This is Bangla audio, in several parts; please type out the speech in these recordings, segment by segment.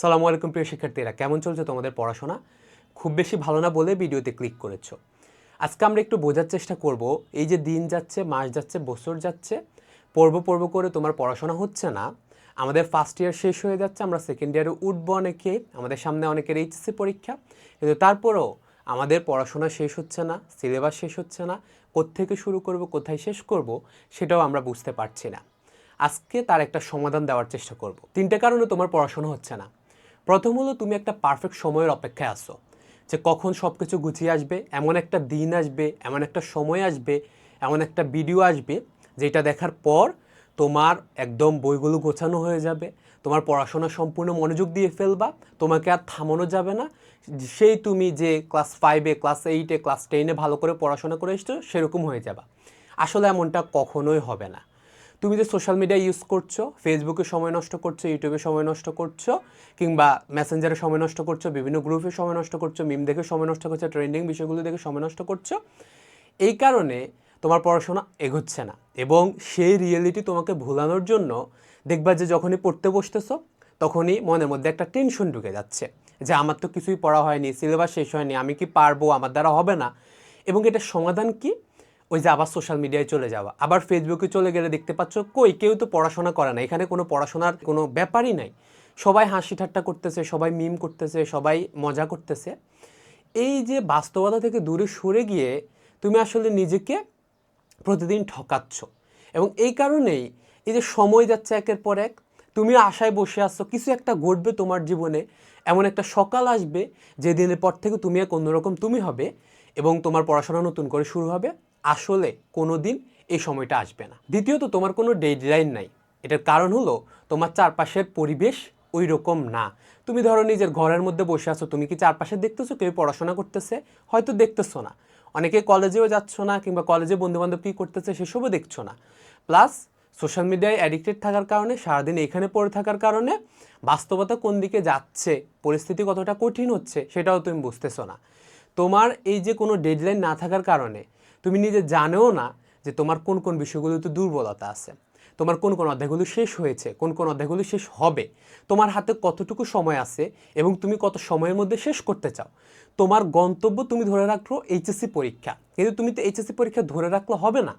সালামু আলাইকুম প্রিয় শিক্ষার্থীরা, কেমন চলছে তোমাদের পড়াশোনা? খুব বেশি ভালো না বলে ভিডিওতে ক্লিক করেছ। আজকে আমরা একটু বোঝার চেষ্টা করব, এই যে দিন যাচ্ছে, মাস যাচ্ছে, বছর যাচ্ছে, পর্ব পর্ব করে তোমার পড়াশোনা হচ্ছে না, আমাদের ফার্স্ট ইয়ার শেষ হয়ে যাচ্ছে, আমরা সেকেন্ড ইয়ারে উঠবো অনেকে, আমাদের সামনে অনেকের এইচএসসি পরীক্ষা, কিন্তু তারপরেও আমাদের পড়াশোনা শেষ হচ্ছে না সিলেবাস শেষ হচ্ছে না, কোত্থেকে শুরু করব, কোথায় শেষ করব, সেটাও আমরা বুঝতে পারছি না। আজকে তার একটা সমাধান দেওয়ার চেষ্টা করব। তিনটে কারণে তোমার পড়াশোনা হচ্ছে না। প্রথম হলো তুমি একটা পারফেক্ট সময়ের অপেক্ষায় আসো যে কখন সব কিছু গুছিয়ে আসবে, এমন একটা দিন আসবে, এমন একটা সময় আসবে, এমন একটা ভিডিও আসবে, যেটা দেখার পর তোমার একদম বইগুলো গোছানো হয়ে যাবে, তোমার পড়াশোনা সম্পূর্ণ মনোযোগ দিয়ে ফেলবা, তোমাকে আর থামানো যাবে না। সেই তুমি যে ক্লাস ফাইভে ক্লাস এইটে ক্লাস টেনে ভালো করে পড়াশোনা করে এসছো, সেরকম হয়ে যাবা। আসলে এমনটা কখনোই হবে না। তুমি যে সোশ্যাল মিডিয়া ইউজ করছ ফেসবুকে সময় নষ্ট করছ ইউটিউবে সময় নষ্ট করছ, কিংবা মেসেঞ্জারে সময় নষ্ট করছ, বিভিন্ন গ্রুপে সময় নষ্ট করছ মিম দেখে সময় নষ্ট করছ ট্রেন্ডিং বিষয়গুলো দেখে সময় নষ্ট করছ, এই কারণে তোমার পড়াশোনা এগোচ্ছে না। এবং সেই রিয়েলিটি তোমাকে ভুলানোর জন্য দেখবা যে যখনই পড়তে বসতেছো, তখনই মনের মধ্যে একটা টেনশন ঢুকে যাচ্ছে যে আমার তো কিছুই পড়া হয়নি সিলেবাস শেষ হয়নি, আমি কি পারব? আমার দ্বারা হবে না। এবং এটার সমাধান কি? ওই যে আবার সোশ্যাল মিডিয়ায় চলে যাওয়া। আবার ফেসবুকে চলে গেলে দেখতে পাচ্ছ, কই কেউ তো পড়াশোনা করে না। এখানে কোনো পড়াশোনার কোনো ব্যাপারই নাই। সবাই হাসি ঠাট্টা করতেছে, সবাই মিম করতেছে, সবাই মজা করতেছে। এই যে বাস্তবতা থেকে দূরে সরে গিয়ে তুমি আসলে নিজেকে প্রতিদিন ঠকাচ্ছ। এবং এই কারণেই এই যে সময় যাচ্ছে একের পর এক, তুমি আশায় বসে আসছো কিছু একটা ঘটবে তোমার জীবনে, এমন একটা সকাল আসবে যে দিনের পর থেকে তুমি এক অন্যরকম তুমি হবে এবং তোমার পড়াশোনা নতুন করে শুরু হবে। আসলে কোনো দিন এই সময়টা আসবে না। দ্বিতীয়ত, তোমার কোনো ডেডলাইন নাই। এটার কারণ হলো, তোমার চারপাশের পরিবেশ ওই রকম না। তুমি ধরো নিজের ঘরের মধ্যে বসে আছো, তুমি কি চারপাশে দেখতেছো কেউ পড়াশোনা করতেছে? হয়তো দেখতেছো না। অনেকে কলেজেও যাচ্ছ না, কিংবা কলেজে বন্ধুবান্ধব কী করতেছে সেসবও দেখছ না। প্লাস, সোশ্যাল মিডিয়ায় অ্যাডিক্টেড থাকার কারণে, সারাদিন এখানে পড়ে থাকার কারণে, বাস্তবতা কোন দিকে যাচ্ছে, পরিস্থিতি কতটা কঠিন হচ্ছে, সেটাও তুমি বুঝতেছো না। তোমার এই যে কোনো ডেডলাইন না থাকার কারণে তুমি নিজে জানেও না যে তোমার কোন কোন বিষয়গুলোতে দুর্বলতা আছে। তোমার কোন কোন অধ্যায়গুলো শেষ হয়েছে, কোন কোন অধ্যায়গুলো শেষ হবে। তোমার হাতে কতটুকু সময় আছে এবং তুমি কত সময়ের মধ্যে শেষ করতে চাও। তোমার গন্তব্য তুমি ধরে রাখল এইচএসসি পরীক্ষা। কিন্তু তুমি তো এইচএসসি পরীক্ষা ধরে রাখলে হবে না।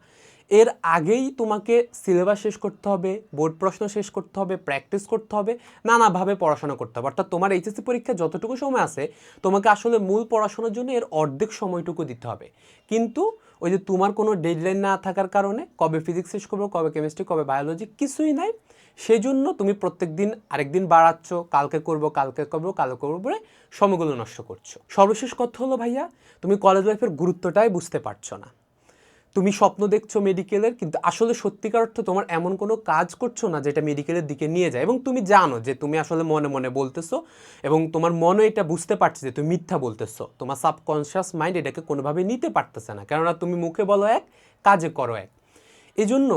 এর আগেই তোমাকে সিলেবাস শেষ করতে হবে, বোর্ড প্রশ্ন শেষ করতে হবে, প্র্যাকটিস করতে হবে, নানাভাবে পড়াশোনা করতে হবে। অর্থাৎ তোমার এইচএসসি পরীক্ষা যতটুকু সময় আছে, তোমাকে আসলে মূল পড়াশোনার জন্য এর অর্ধেক সময়টুকু দিতে হবে। কিন্তু ওই যে তোমার কোনো ডেডলাইন না থাকার কারণে কবে ফিজিক্স শেষ করব, কবে কেমিস্ট্রি কবে বায়োলজি কিছুই নাই। সেই জন্য তুমি প্রত্যেক দিন আরেক দিন বাড়াচ্ছ, কালকে করব, কালকে করব কালকে করব বলে সময়গুলো নষ্ট করছ। সর্বশেষ কথা হলো ভাইয়া, তুমি কলেজ লাইফের গুরুত্বটাই বুঝতে পারছ না। তুমি স্বপ্ন দেখছ মেডিকেলের কিন্তু আসলে সত্যিকার অর্থে তোমার এমন কোনো কাজ করছ না যেটা মেডিকেলের দিকে নিয়ে যায়। এবং তুমি জানো যে তুমি আসলে মনে মনে বলতেছো এবং তোমার মনে এটা বুঝতে পারছে যে তুমি মিথ্যা বলতেছো। তোমার সাবকনশিয়াস মাইন্ড এটাকে কোনোভাবে নিতে পারতেছে না। কেননা তুমি মুখে বলো এক, কাজে করো এক। এই জন্য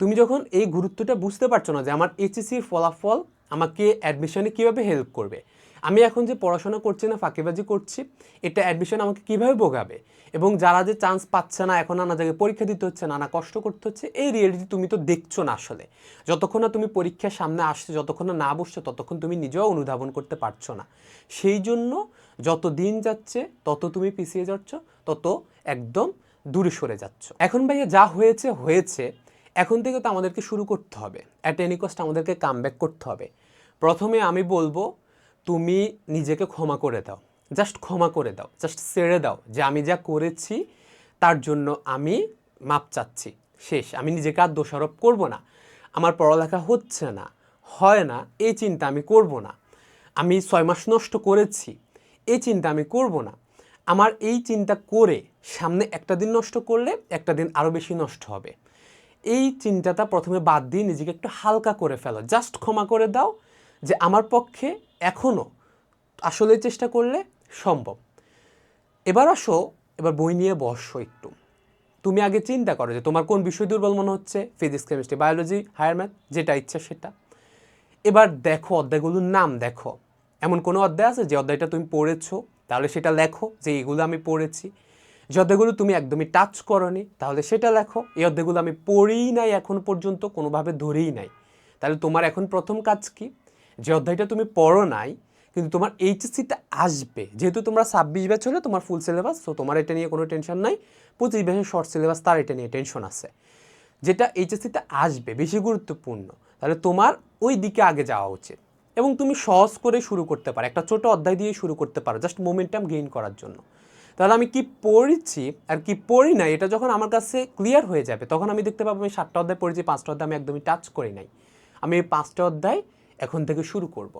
তুমি যখন এই গুরুত্বটা বুঝতে পারছ না যে আমার এইচএসির ফলাফল আমাকে অ্যাডমিশনে কীভাবে হেল্প করবে আমি এখন যে পড়াশোনা করছি না, ফাঁকিবাজি করছি, এটা অ্যাডমিশন আমাকে কীভাবে ভোগাবে? এবং যারা যে চান্স পাচ্ছে না, এখন নানা জায়গায় পরীক্ষা দিতে হচ্ছে, নানা কষ্ট করতে হচ্ছে, এই রিয়েলিটি তুমি তো দেখছ না আসলে। যতক্ষণ না তুমি পরীক্ষার সামনে আসছে, যতক্ষণ না না বসছো, ততক্ষণ তুমি নিজেও অনুধাবন করতে পারছ না। সেই জন্য যত দিন যাচ্ছে, তত তুমি পিছিয়ে যাচ্ছ, তত একদম দূরে সরে যাচ্ছ। এখন ভাইয়া যা হয়েছে হয়েছে। এখন থেকে তো আমাদেরকে শুরু করতে হবে। অ্যাট এনি কস্ট আমাদেরকে কাম করতে হবে। প্রথমে আমি বলব তুমি নিজেকে ক্ষমা করে দাও। জাস্ট ক্ষমা করে দাও। জাস্ট ছেড়ে দাও যে আমি যা করেছি, তার জন্য আমি মাপ চাচ্ছি। শেষ। আমি নিজেকে আর দোষারোপ করব না। আমার পড়ালেখা হচ্ছে না, হয় না, এই চিন্তা আমি করব না। আমি ছয় মাস নষ্ট করেছি, এই চিন্তা আমি করব না। আমার এই চিন্তা করে সামনে একটা দিন নষ্ট করলে একটা দিন আরও বেশি নষ্ট হবে। এই চিন্তাটা প্রথমে বাদ দিয়ে নিজেকে একটু হালকা করে ফেলো। জাস্ট ক্ষমা করে দাও যে আমার পক্ষে এখনও আসলে চেষ্টা করলে সম্ভব। এবার আসো, এবার বই নিয়ে বসো একটু। তুমি আগে চিন্তা করো যে তোমার কোন বিষয় দুর্বল মনে হচ্ছে? Physics chemistry biology higher math যেটা ইচ্ছা সেটা। এবার দেখো অধ্যায়গুলোর নাম দেখো। এমন কোনো অধ্যায় আছে যে অধ্যায়টা তুমি পড়েছো? তাহলে সেটা লেখো যে এগুলো আমি পড়েছি। যে অধ্যায়গুলো তুমি একদমই টাচ করনি, তাহলে সেটা লেখো। এই অধ্যায়গুলো আমি পড়েই নাই এখন পর্যন্ত, কোনোভাবে ধরেই নাই। তাহলে তোমার এখন প্রথম কাজ কি? যে অধ্যায়টা তুমি পড়ো নাই, কিন্তু তোমার এইচএসসিতে আসবে। যেহেতু তোমরা ছাব্বিশ ব্যাচ হলে তোমার ফুল সিলেবাস তো তোমার এটা নিয়ে কোনো টেনশন নাই। পঁচিশ ব্যাচের শর্ট সিলেবাস তার এটা নিয়ে টেনশন আছে। যেটা এইচএসসিতে আসবে, বেশি গুরুত্বপূর্ণ, তাহলে তোমার ওই দিকে আগে যাওয়া উচিত। এবং তুমি সহজ করে শুরু করতে পারো, একটা ছোট অধ্যায় দিয়ে শুরু করতে পারো জাস্ট মোমেন্টাম গেইন করার জন্য। তাহলে আমি কি পড়ছি আর কি পড়ি নাই, এটা যখন আমার কাছে ক্লিয়ার হয়ে যাবে, তখন আমি দেখতে পাবো আমি সাতটা অধ্যায় পড়েছি, পাঁচটা অধ্যায় আমি একদমই টাচ করি নাই। আমি এই পাঁচটা অধ্যায় এখন থেকে শুরু করব।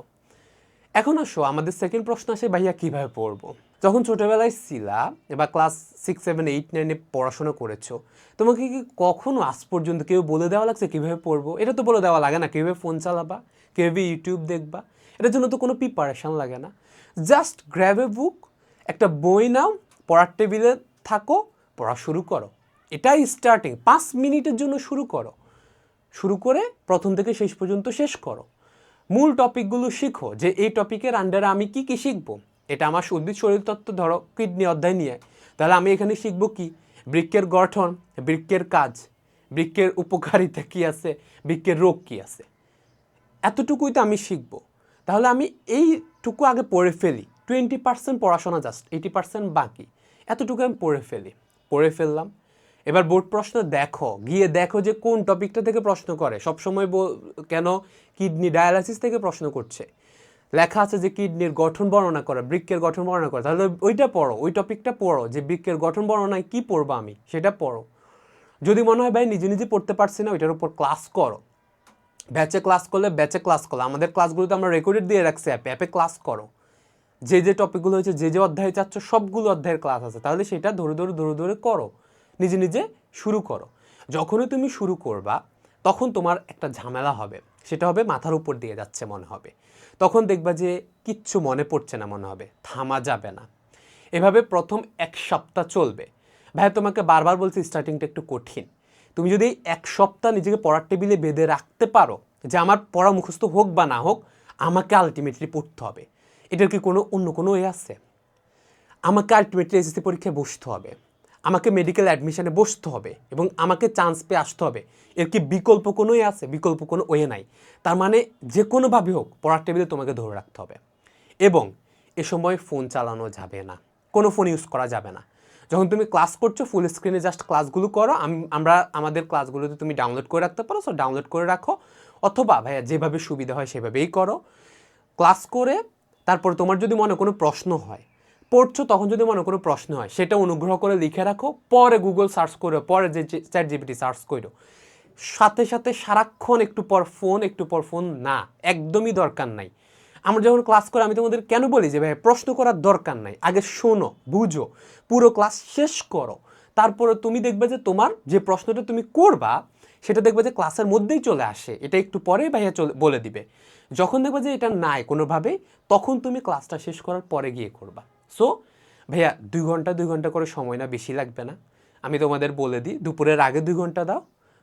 এখন আসো, আমাদের সেকেন্ড প্রশ্ন আসে, ভাইয়া, কীভাবে পড়ব? যখন ছোটোবেলায় ছিলা বা ক্লাস সিক্স সেভেন এইট নাইনে পড়াশোনা করেছ, তোমাকে কি কখনো আজ পর্যন্ত কেউ বলে দেওয়া লাগছে কীভাবে পড়ব? এটা তো বলে দেওয়া লাগে না, কীভাবে ফোন চালাবা, কীভাবে ইউটিউব দেখবা, এটার জন্য তো কোনো প্রিপারেশান লাগে না। জাস্ট গ্র্যাব এ বুক একটা বই নাও, পড়ার টেবিলে থাকো, পড়া শুরু করো। এটাই স্টার্টিং পাঁচ মিনিটের জন্য শুরু করো। শুরু করে প্রথম থেকে শেষ পর্যন্ত শেষ করো। মূল টপিকগুলো শিখো যে এই টপিকের আন্ডারে আমি কি কি শিখব। এটা আমার উদ্ভিদ শরীরতত্ত্ব ধরো কিডনি অধ্যায় নিয়ে। তাহলে আমি এখানে শিখব কি? বৃক্ষের গঠন, বৃক্ষের কাজ, বৃক্ষের উপকারিতা কী আছে, বৃক্ষের রোগ কী আছে। এতটুকুই তো আমি শিখব। তাহলে আমি এইটুকু আগে পড়ে ফেলি। টোয়েন্টি পার্সেন্ট পড়াশোনা জাস্ট এইটি পার্সেন্ট বাকি। এতটুকু আমি পড়ে ফেলি। পড়ে ফেললাম। এবার বোর্ড প্রশ্ন দেখো, গিয়ে দেখো যে কোন টপিকটা থেকে প্রশ্ন করে। সবসময় কেন কিডনি ডায়ালাইসিস থেকে প্রশ্ন করছে। লেখা আছে যে কিডনির গঠন বর্ণনা করা, বৃক্কের গঠন বর্ণনা করা। তাহলে ওইটা পড়ো, ওই টপিকটা পড়ো যে বৃক্ষের গঠন বর্ণনায় কী পড়ব আমি, সেটা পড়ো। যদি মনে হয়, ভাই, নিজে নিজে পড়তে পারছি না, ওইটার উপর ক্লাস করো। ব্যাচে ক্লাস করলে ব্যাচে ক্লাস করো। আমাদের ক্লাসগুলোতে আমরা রেকর্ডেড দিয়ে রাখছি অ্যাপে অ্যাপে ক্লাস করো। যে যে টপিকগুলো হয়েছে, যে যে অধ্যায় চাচ্ছ, সবগুলো অধ্যায়ের ক্লাস আছে। তাহলে সেটা ধরে ধরে ধরে ধরে করো। নিজে নিজে শুরু করো। যখনই তুমি শুরু করবা, তখন তোমার একটা ঝামেলা হবে। সেটা হবে মাথার উপর দিয়ে যাচ্ছে মনে হবে। তখন দেখবা যে কিচ্ছু মনে পড়ছে না মনে হবে। থামা যাবে না। এভাবে প্রথম এক সপ্তাহ চলবে। ভাই, তোমাকে বারবার বলছি স্টার্টিংটা একটু কঠিন। তুমি যদি এক সপ্তাহ নিজেকে পড়ার টেবিলে বেঁধে রাখতে পারো যে আমার পড়া মুখস্থ হোক বা না হোক, আমাকে আলটিমেটলি পড়তে হবে। এটার কি কোনো অন্য কোনো এ আছে? আমাকে আলটিমেটলি এসএসসি পরীক্ষায় বসতে হবে। আমাকে মেডিকেল অ্যাডমিশনে বসতে হবে এবং আমাকে চান্স পেয়ে আসতে হবে। এর কি বিকল্প কোনোই আছে? বিকল্প কোনো ওয়ে নাই। তার মানে যে কোনোভাবে হোক, পড়ার টেবিলে তোমাকে ধরে রাখতে হবে। এবং এ সময় ফোন চালানো যাবে না। কোনো ফোন ইউজ করা যাবে না। যখন তুমি ক্লাস করছ ফুল স্ক্রিনে জাস্ট ক্লাসগুলো করো, আম- আমরা, আমাদের ক্লাসগুলোতে তুমি ডাউনলোড করে রাখতে পারো। সো ডাউনলোড করে রাখো। অথবা ভাইয়া, যেভাবে সুবিধা হয় সেভাবেই করো। ক্লাস করে তারপর তোমার যদি মনে কোনো প্রশ্ন হয় পড়ছো, তখন যদি মনে কোনো প্রশ্ন হয়, সেটা অনুগ্রহ করে লিখে রাখো, পরে গুগল সার্চ করো, পরে যে চ্যাট জিপিটি সার্চ করো। সাথে সাথে সারাক্ষণ একটু পর ফোন একটু পর ফোন না, একদমই দরকার নাই। আমরা যখন ক্লাস করে, আমি তোমাদের কেন বলি যে, ভাই, প্রশ্ন করার দরকার নাই। আগে শোনো, বুঝো, পুরো ক্লাস শেষ করো। তারপরে তুমি দেখবে যে, তোমার যে প্রশ্নটা তুমি করবা, সেটা দেখবে যে ক্লাসের মধ্যেই চলে আসে। এটা একটু পরে ভাইয়া চলে বলে দিবে। যখন দেখবে যে, এটা নাই কোনোভাবেই, তখন তুমি ক্লাসটা শেষ করার পরে গিয়ে করবা। সো ভাইয়া, দুই ঘণ্টা দুই ঘণ্টা করে সময় না, বেশি লাগবে না। আমি তোমাদের বলে দিই, দুপুরের আগে দুই ঘণ্টা দাও,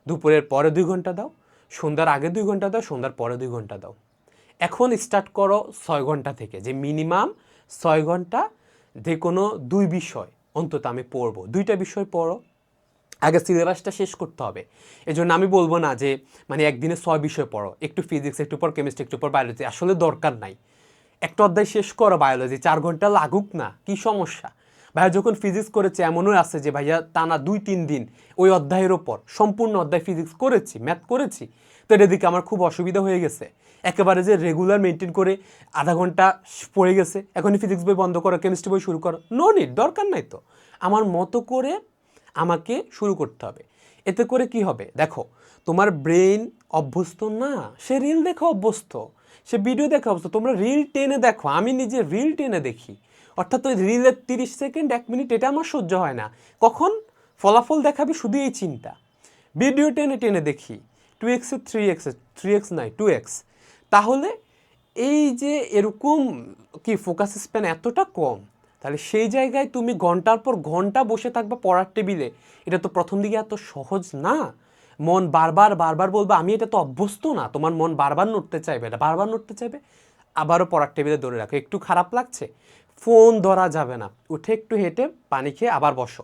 দুপুরের পরে দুই ঘণ্টা দাও, সন্ধ্যার আগে দুই ঘণ্টা দাও, সন্ধ্যার পরে দুই ঘণ্টা দাও। এখন স্টার্ট করো ছয় ঘণ্টা থেকে, যে মিনিমাম ছয় ঘণ্টা যে কোনো দুই বিষয়, অন্তত আমি পড়ব। দুইটা বিষয় পড়ো, আগে সিলেবাসটা শেষ করতে হবে। এই জন্য আমি বলব না যে মানে একদিনে ছয় বিষয় পড়ো, একটু ফিজিক্স একটু পর কেমিস্ট্রি একটু পর বায়োলজি আসলে দরকার নাই। একটা অধ্যায় শেষ করো বায়োলজি চার ঘণ্টা লাগুক না, কি সমস্যা? ভাইয়া যখন ফিজিক্স করেছে, এমনও আছে যে ভাইয়া টানা দুই, তিন দিন ওই অধ্যায়ের ওপর, সম্পূর্ণ অধ্যায় ফিজিক্স করেছি ম্যাথ করেছি, তো এটা দিকে আমার খুব অসুবিধা হয়ে গেছে। একেবারে যে রেগুলার মেনটেন করে আধা ঘণ্টা পড়ে গেছে, এখনই ফিজিক্স বই বন্ধ করো কেমিস্ট্রি বই শুরু করো নো নিড দরকার নাই তো। আমার মতো করে আমাকে শুরু করতে হবে। এতে করে কি হবে? দেখো, তোমার ব্রেন অভ্যস্ত না, সে রিল দেখে অভ্যস্ত। সে ভিডিও দেখে অভ্যস্ত তোমরা রিল টেনে দেখো, আমি নিজে রিল টেনে দেখি। অর্থাৎ ওই রিলের তিরিশ সেকেন্ড এক মিনিট এটা আমার সহ্য হয় না। কখন? ফলাফল দেখাবে শুধু এই চিন্তা। ভিডিও টেনে টেনে দেখি। টু এক্সে থ্রি এক্সে থ্রি এক্স নাই টু এক্স তাহলে এই যে এরকম কি ফোকাস স্প্যান এতটা কম, তাহলে সেই জায়গায় তুমি ঘণ্টার পর ঘণ্টা বসে থাকবা পড়ার টেবিলে। এটা তো প্রথম দিকে এত সহজ না। মন বারবার বারবার বলবে, আমি এটা তো অভ্যস্ত না। তোমার মন বারবার নড়তে চাইবে এটা বারবার নড়তে চাইবে। আবারও পড়ার টেবিলে ধরে রাখো, একটু খারাপ লাগছে? ফোন ধরা যাবে না। উঠে একটু হেঁটে পানি খেয়ে আবার বসো।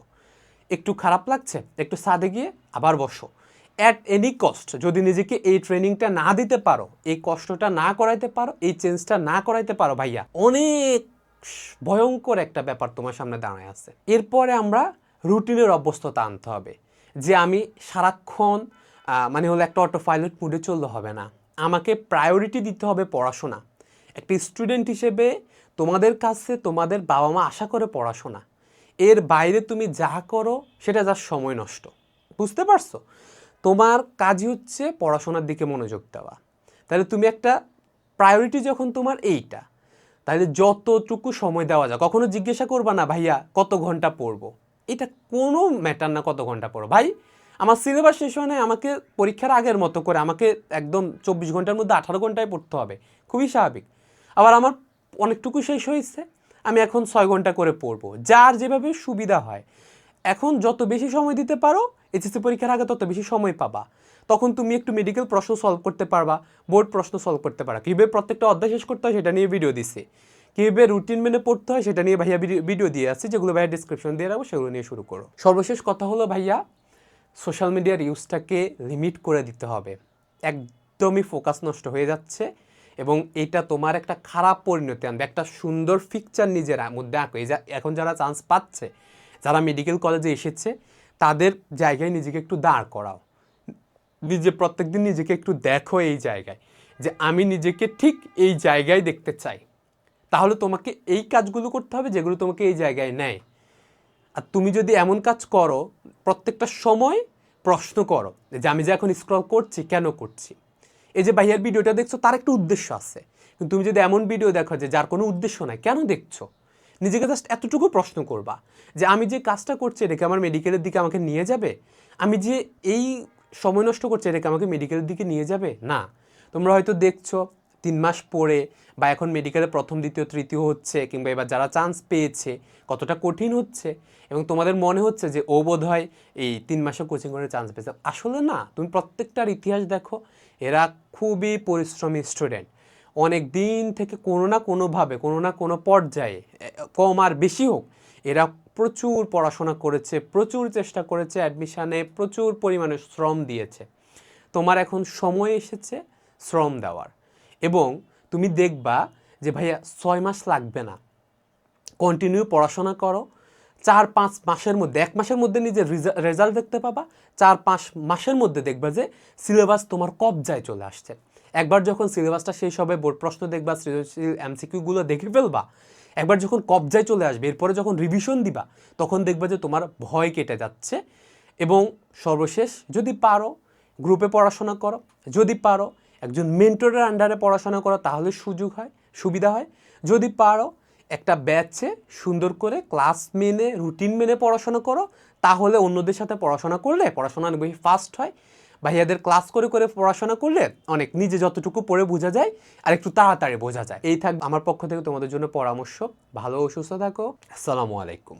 একটু খারাপ লাগছে? একটু সাদে গিয়ে আবার বসো। অ্যাট এনি কস্ট যদি নিজেকে এই ট্রেনিংটা না দিতে পারো, এই কষ্টটা না করাইতে পারো, এই চেঞ্জটা না করাইতে পারো, ভাইয়া, অনেক ভয়ঙ্কর একটা ব্যাপার তোমার সামনে দাঁড়ায় আছে। এরপরে আমরা রুটিনের অভ্যস্ততা আনতে হবে। যে আমি সারাক্ষণ মানে হলো একটা অটো পাইলট মুডে চললে হবে না। আমাকে প্রায়োরিটি দিতে হবে পড়াশোনা। একটা স্টুডেন্ট হিসেবে তোমাদের কাছে তোমাদের বাবা মা আশা করে পড়াশোনা। এর বাইরে তুমি যা করো, সেটা যার সময় নষ্ট। বুঝতে পারছ? তোমার কাজই হচ্ছে পড়াশোনার দিকে মনোযোগ দেওয়া। তাহলে তুমি একটা প্রায়োরিটি যখন তোমার এইটা, তাহলে যতটুকু সময় দেওয়া যায়, কখনো জিজ্ঞাসা করবা না, ভাইয়া, কত ঘণ্টা পড়ব? এটা কোনো ম্যাটার না কত ঘণ্টা পড়ো। ভাই, আমার সিলেবাস শেষ হয় আমাকে পরীক্ষার আগের মতো করে আমাকে একদম চব্বিশ ঘণ্টার মধ্যে আঠারো ঘন্টায় পড়তে হবে। খুবই স্বাভাবিক। আবার আমার অনেকটুকু শেষ হয়েছে, আমি এখন ছয় ঘণ্টা করে পড়ব। যার যেভাবে সুবিধা হয়। এখন যত বেশি সময় দিতে পারো এইচএসসি পরীক্ষার আগে তত বেশি সময় পাবা। তখন তুমি একটু মেডিকেল প্রশ্ন সলভ করতে পারবা বোর্ড প্রশ্ন সলভ করতে পারবা। কীভাবে প্রত্যেকটা অধ্যায় শেষ করতে হয় সেটা নিয়ে ভিডিও দিছি। কীভাবে রুটিন মেনে পড়তে হয় সেটা নিয়ে ভাইয়া ভিডিও- দিয়ে আছে যেগুলো ভাইয়া ডিসক্রিপশন দিয়ে রাখব, সেগুলো নিয়ে শুরু করো। সর্বশেষ কথা হলো ভাইয়া সোশ্যাল মিডিয়ার ইউজটাকে লিমিট করে দিতে হবে। একদমই ফোকাস নষ্ট হয়ে যাচ্ছে এবং এটা তোমার একটা খারাপ পরিণতি আনবে। একটা সুন্দর পিকচার নিজের মধ্যে আঁকো। এই যা এখন যারা চান্স পাচ্ছে, যারা মেডিকেল কলেজে এসেছে, তাদের জায়গায় নিজেকে একটু দাঁড় করাও। নিজে প্রত্যেকদিন নিজেকে একটু দেখো এই জায়গায়, যে আমি নিজেকে ঠিক এই জায়গায় দেখতে চাই। তাহলে তোমাকে এই কাজগুলো করতে হবে যেগুলো তোমাকে এই জায়গায় নেয়। আর তুমি যদি এমন কাজ করো, প্রত্যেকটা সময় প্রশ্ন করো যে আমি যে এখন স্ক্রল করছি, কেন করছি? এই যে ভাইয়ার ভিডিওটা দেখছ, তার একটা উদ্দেশ্য আছে। কিন্তু তুমি যদি এমন ভিডিও দেখো যে যার কোনো উদ্দেশ্য নাই, কেন দেখছ? নিজেকে জাস্ট এতটুকু প্রশ্ন করবা যে আমি যে কাজটা করছি এটাকে আমার মেডিকেলের দিকে আমাকে নিয়ে যাবে? আমি যে এই সময় নষ্ট করছি এটাকে আমাকে মেডিকেলের দিকে নিয়ে যাবে? না। তোমরা হয়তো দেখছ, তিন মাস পরে বা এখন মেডিকেলে প্রথম, দ্বিতীয়, তৃতীয় হচ্ছে কিংবা এবার যারা চান্স পেয়েছে, কতটা কঠিন হচ্ছে এবং তোমাদের মনে হচ্ছে যে, ও বোধ হয় এই তিন মাসে কোচিং করে চান্স পেয়েছে। আসলে না, তুমি প্রত্যেকটার ইতিহাস দেখো, এরা খুবই পরিশ্রমী স্টুডেন্ট অনেক দিন থেকে কোনো না কোনোভাবে, কোনো না কোনো পর্যায়ে কম আর বেশি হোক, এরা প্রচুর পড়াশোনা করেছে, প্রচুর চেষ্টা করেছে অ্যাডমিশানে প্রচুর পরিমাণে শ্রম দিয়েছে। তোমার এখন সময় এসেছে শ্রম দেওয়ার এবং তুমি দেখবা যে ভাইয়া ছয় মাস লাগবে না। কন্টিনিউ পড়াশোনা করো। চার, পাঁচ মাসের মধ্যে, এক মাসের মধ্যে নিজের রেজাল্ট দেখতে পাবা। চার, পাঁচ মাসের মধ্যে দেখবা যে সিলেবাস তোমার কবজায় চলে আসছে। একবার যখন সিলেবাসটা শেষ হবে, বোর্ড প্রশ্ন দেখবা, সৃজনশীল এমসিকিউগুলো দেখে ফেলবা। একবার যখন কবজায় চলে আসবে, এরপরে যখন রিভিশন দিবা, তখন দেখবা যে তোমার ভয় কেটে যাচ্ছে। এবং সর্বশেষ, যদি পারো গ্রুপে পড়াশোনা করো। যদি পারো একজন মেন্টরের আন্ডারে পড়াশোনা করো তাহলে সুযোগ হয়, সুবিধা হয়। যদি পারো একটা ব্যাচে সুন্দর করে ক্লাস মেনে, রুটিন মেনে পড়াশোনা করো, তাহলে অন্যদের সাথে পড়াশোনা করলে পড়াশোনা অনেক বেশি ফাস্ট হয়। ভাইয়াদের ক্লাস করে করে পড়াশোনা করলে অনেক নিজে যতটুকু পড়ে বোঝা যায় আর একটু তাড়াতাড়ি বোঝা যায়। এই থাক, আমার পক্ষ থেকে তোমাদের জন্য পরামর্শ। ভালো ও সুস্থ থাকো। আসসালামু আলাইকুম।